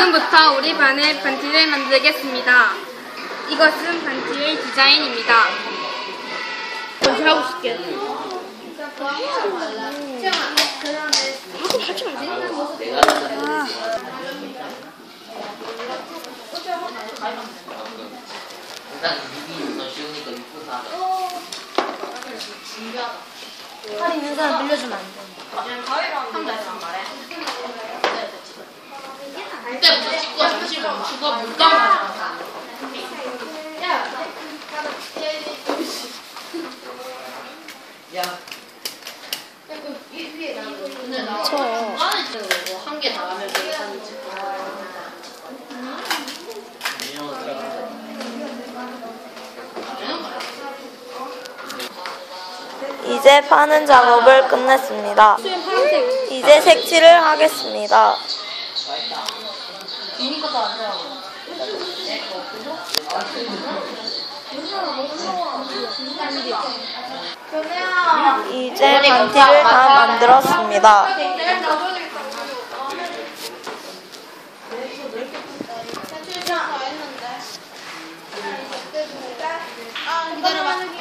지금부터 우리 반의 반지를 만들겠습니다. 이것은 반지의 디자인입니다. 먼저 하고 싶게. 일단 입이 더 쉬우니까 입고 사. 팔 있는 사람 빌려주면 안 돼. 그때부터 친구가 잠시만 친구가 물감 가져가. 야. 근데 나 쳐요. 한개 나가면 되게 사는지. 이제 파는 작업을 끝냈습니다. 이제 색칠을 하겠습니다. 이제 반티를 다 만들었습니다. 기다려봐.